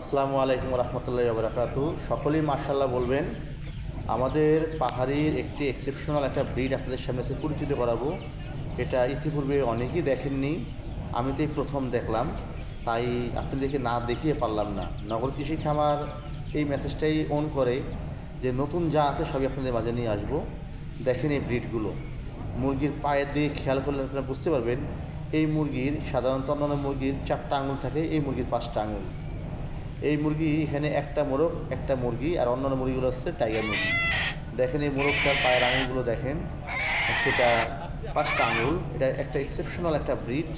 আসসালামু আলাইকুম রহমতুল্লাহ বরাকাতু সকলেই মার্শাল্লাহ বলবেন, আমাদের পাহাড়ির একটি এক্সেপশনাল একটা ব্রিড আপনাদের সামনে এসে পরিচিত করাবো। এটা ইতিপূর্বে অনেকেই দেখেননি, আমি তো প্রথম দেখলাম, তাই আপনাদেরকে না দেখিয়ে পারলাম না। নগর কৃষি খামার এই মেসেজটাই অন করে যে নতুন যা আছে সবই আপনাদের মাঝে নিয়ে আসব। দেখেন এই ব্রিডগুলো মুরগির পায়ের দিকে খেয়াল করলে আপনারা বুঝতে পারবেন, এই মুরগির সাধারণত অন্যান্য মুরগির চারটা আঙুল থাকে, এই মুরগির পাঁচটা আঙুল। এই মুরগি এখানে একটা মোরগ, একটা মুরগি, আর অন্যান্য মুরগিগুলো হচ্ছে টাইগার মুরগি। দেখেন এই মোরগটার পায়ের আঙুলগুলো দেখেন, সেটা পাঁচটা আঙুল, এটা একটা এক্সেপশনাল একটা ব্রিড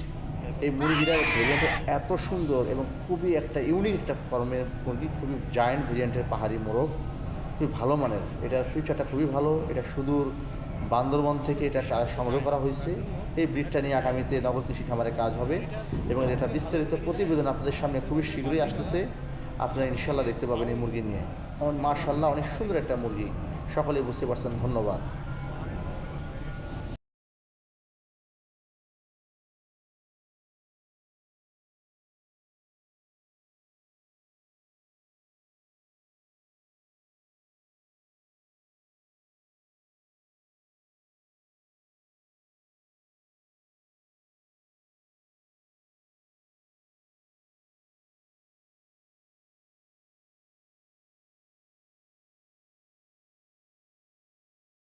এই মুরগিটা ভেরিয়েন্ট এত সুন্দর এবং খুবই একটা ইউনিক একটা ফর্মের মুরগি, খুবই জায়েন্ট ভেরিয়েন্টের পাহাড়ি মোরগ, খুবই ভালো মানের। এটার ফিউচারটা খুবই ভালো, এটা সুদূর বান্দরবন থেকে এটা সংগ্রহ করা হয়েছে। এই ব্রিডটা নিয়ে আগামীতে নগর কৃষি খামারে কাজ হবে এবং এটা বিস্তারিত প্রতিবেদন আপনাদের সামনে খুবই শীঘ্রই আসতেছে। আপনারা ইনশাল্লাহ দেখতে পাবেন এই মুরগি নিয়ে। মাশাল্লাহ অনেক সুন্দর একটা মুরগি। সকলেই বুঝতে পারছেন, ধন্যবাদ।